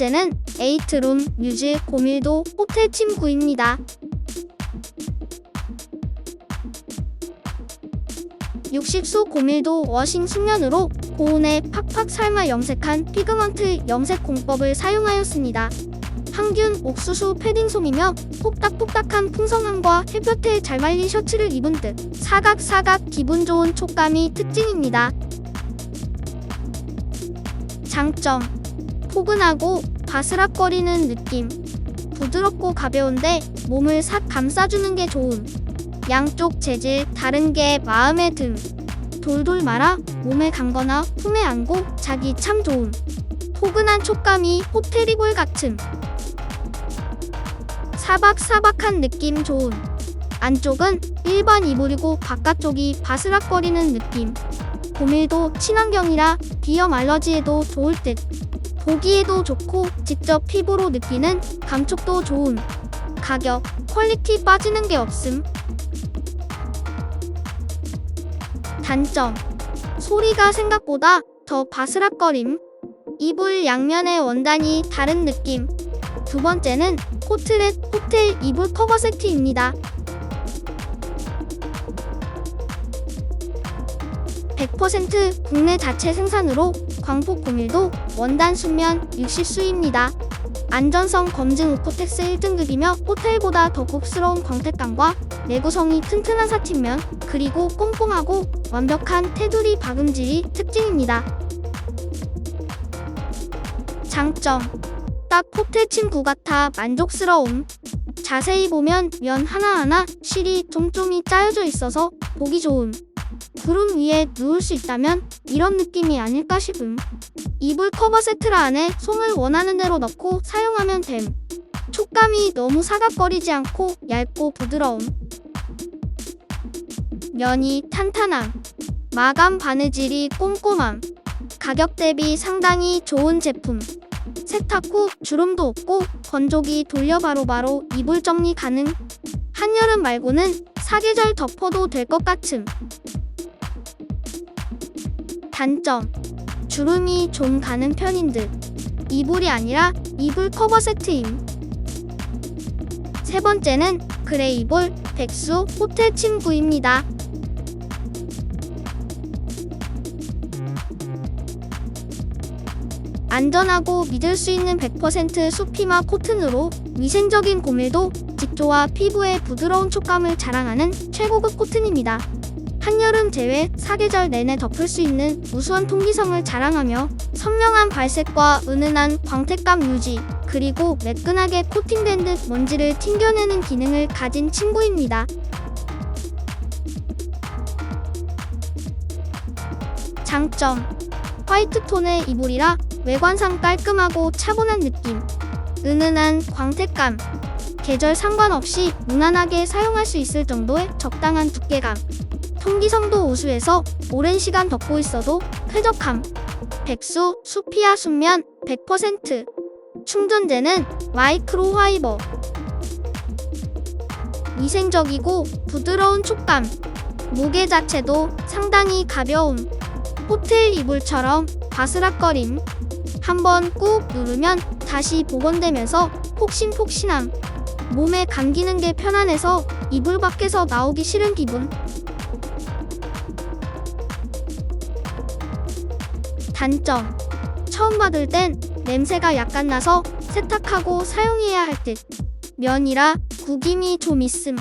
번째는 에이트룸 뮤즈 고밀도 호텔 침구입니다. 육식수 고밀도 워싱 숙면으로 고온에 팍팍 삶아 염색한 피그먼트 염색 공법을 사용하였습니다. 항균 옥수수 패딩솜이며 폭닥폭닥한 풍성함과 햇볕에 잘 말린 셔츠를 입은 듯 사각사각 기분 좋은 촉감이 특징입니다. 장점 포근하고 바스락거리는 느낌. 부드럽고 가벼운데 몸을 싹 감싸주는 게 좋음. 양쪽 재질 다른 게 마음에 듦 돌돌 말아 몸에 감거나 품에 안고 자기 참 좋음. 포근한 촉감이 호텔 이불 같음. 사박사박한 느낌 좋음. 안쪽은 일반 이불이고 바깥쪽이 바스락거리는 느낌. 고밀도 친환경이라 비염 알러지에도 좋을 듯 보기에도 좋고 직접 피부로 느끼는 감촉도 좋음. 가격 퀄리티 빠지는 게 없음. 단점. 소리가 생각보다 더 바스락거림. 이불 양면의 원단이 다른 느낌. 두 번째는 코트렛 호텔 이불 커버 세트입니다. 100% 국내 자체 생산으로 광폭 고밀도 원단 순면 60수입니다. 안전성 검증 우코텍스 1등급이며 호텔보다 더 곱스러운 광택감과 내구성이 튼튼한 사팀면 그리고 꼼꼼하고 완벽한 테두리 박음질이 특징입니다. 장점 딱 호텔 침구 같아 만족스러움 자세히 보면 면 하나하나 실이 쫌쫌이 짜여져 있어서 보기 좋음 구름 위에 누울 수 있다면 이런 느낌이 아닐까 싶음. 이불 커버 세트라 안에 솜을 원하는 대로 넣고 사용하면 됨. 촉감이 너무 사각거리지 않고 얇고 부드러움. 면이 탄탄함. 마감 바느질이 꼼꼼함. 가격 대비 상당히 좋은 제품. 세탁 후 주름도 없고 건조기 돌려 바로바로 이불 정리 가능. 한여름 말고는 사계절 덮어도 될 것 같음. 단점. 주름이 좀 가는 편인 듯 이불이 아니라 이불 커버 세트임. 세 번째는 그레이볼 백수 호텔 침구입니다. 안전하고 믿을 수 있는 100% 수피마 코튼으로 위생적인 고밀도 직조와 피부의 부드러운 촉감을 자랑하는 최고급 코튼입니다. 한여름 제외 사계절 내내 덮을 수 있는 우수한 통기성을 자랑하며 선명한 발색과 은은한 광택감 유지 그리고 매끈하게 코팅된 듯 먼지를 튕겨내는 기능을 가진 침구입니다. 장점. 화이트 톤의 이불이라 외관상 깔끔하고 차분한 느낌 은은한 광택감. 계절 상관없이 무난하게 사용할 수 있을 정도의 적당한 두께감 통기성도 우수해서 오랜 시간 덮고 있어도 쾌적함. 백수 수피아 순면 100% 충전재는 마이크로 화이버. 위생적이고 부드러운 촉감. 무게 자체도 상당히 가벼움. 호텔 이불처럼 바스락거림. 한번 꾹 누르면 다시 복원되면서 폭신폭신함. 몸에 감기는 게 편안해서 이불 밖에서 나오기 싫은 기분 단점. 처음 받을 땐 냄새가 약간 나서 세탁하고 사용해야 할 듯. 면이라 구김이 좀 있음.